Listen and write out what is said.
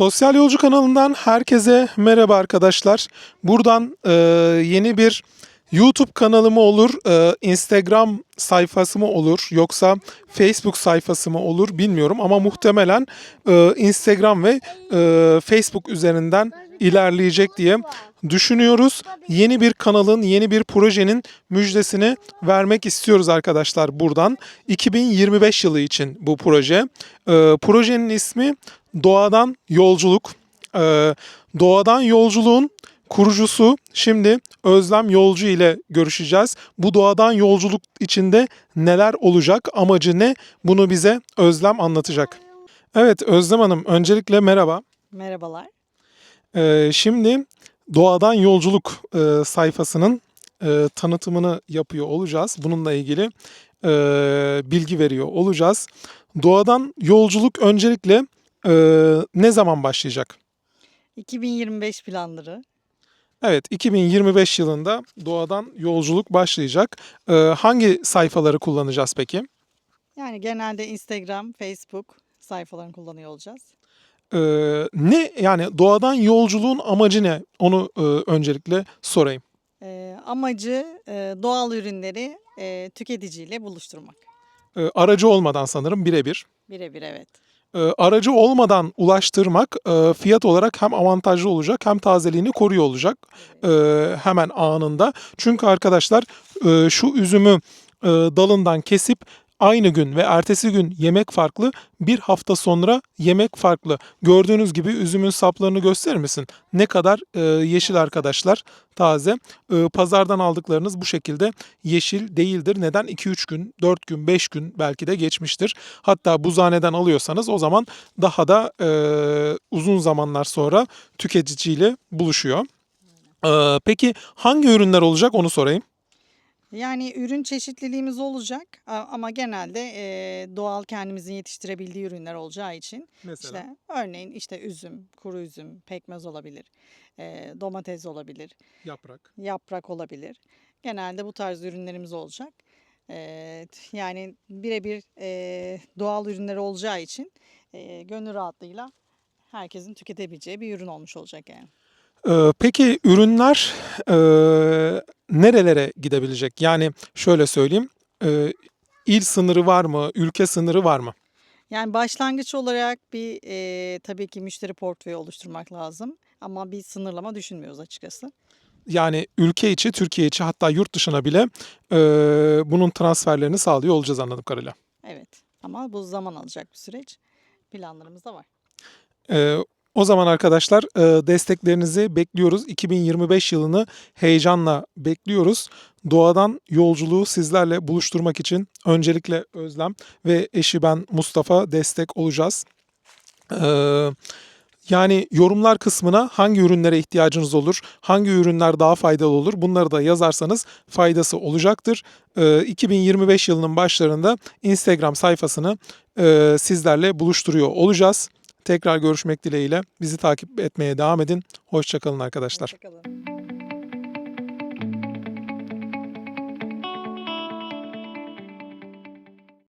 Sosyal Yolcu kanalından herkese merhaba arkadaşlar. Buradan e, yeni bir YouTube kanalı mı olur, e, Instagram sayfası mı olur, yoksa Facebook sayfası mı olur bilmiyorum ama muhtemelen e, Instagram ve e, Facebook üzerinden ilerleyecek diye düşünüyoruz. Yeni bir kanalın, yeni bir projenin müjdesini vermek istiyoruz arkadaşlar buradan. 2025 yılı için bu proje. E, projenin ismi Doğadan Yolculuk. E, Doğadan Yolculuğun kurucusu şimdi Özlem Yolcu ile görüşeceğiz. Bu doğadan yolculuk içinde neler olacak, amacı ne? Bunu bize Özlem anlatacak. Evet Özlem Hanım öncelikle merhaba. Merhabalar. Ee, şimdi Doğadan Yolculuk e, sayfasının e, tanıtımını yapıyor olacağız. Bununla ilgili e, bilgi veriyor olacağız. Doğadan Yolculuk öncelikle e, ne zaman başlayacak? 2025 planları. Evet, 2025 yılında doğadan yolculuk başlayacak. Ee, hangi sayfaları kullanacağız peki? Yani genelde Instagram, Facebook sayfalarını kullanıyor olacağız. Ee, ne yani doğadan yolculuğun amacı ne? Onu e, öncelikle sorayım. Ee, amacı e, doğal ürünleri e, tüketiciyle buluşturmak. Ee, aracı olmadan sanırım birebir. Birebir evet. Ee, aracı olmadan ulaştırmak e, fiyat olarak hem avantajlı olacak hem tazeliğini koruyor olacak e, hemen anında. Çünkü arkadaşlar e, şu üzümü dalından kesip aynı gün ve ertesi gün yemek farklı, bir hafta sonra yemek farklı. Gördüğünüz gibi üzümün saplarını gösterir misin? Ne kadar e, yeşil arkadaşlar, taze. E, pazardan aldıklarınız bu şekilde yeşil değildir. Neden? 2-3 gün, 4 gün, 5 gün belki de geçmiştir. Hatta buzhaneden alıyorsanız o zaman daha da e, uzun zamanlar sonra tüketiciyle buluşuyor. E, peki hangi ürünler olacak onu sorayım. Yani ürün çeşitliliğimiz olacak ama genelde e, doğal kendimizin yetiştirebildiği ürünler olacağı için işte örneğin işte üzüm, kuru üzüm, pekmez olabilir, e, domates olabilir, yaprak. yaprak olabilir. Genelde bu tarz ürünlerimiz olacak. Yani birebir e, doğal ürünler olacağı için e, gönül rahatlığıyla herkesin tüketebileceği bir ürün olmuş olacak yani. Ee, peki ürünler e, nerelere gidebilecek? Yani şöyle söyleyeyim, e, il sınırı var mı, ülke sınırı var mı? Yani başlangıç olarak bir e, tabii ki müşteri portföyü oluşturmak lazım ama bir sınırlama düşünmüyoruz açıkçası. Yani ülke içi, Türkiye içi hatta yurt dışına bile e, bunun transferlerini sağlıyor olacağız anladığım kadarıyla. Evet ama bu zaman alacak bir süreç. Planlarımız da var. Ee, o zaman arkadaşlar e, desteklerinizi bekliyoruz. 2025 yılını heyecanla bekliyoruz. Doğadan yolculuğu sizlerle buluşturmak için öncelikle Özlem ve eşi ben Mustafa destek olacağız. Ee, yani yorumlar kısmına hangi ürünlere ihtiyacınız olur, hangi ürünler daha faydalı olur bunları da yazarsanız faydası olacaktır. Ee, 2025 yılının başlarında Instagram sayfasını e, sizlerle buluşturuyor olacağız. Tekrar görüşmek dileğiyle bizi takip etmeye devam edin. Hoşçakalın arkadaşlar. Hoşçakalın.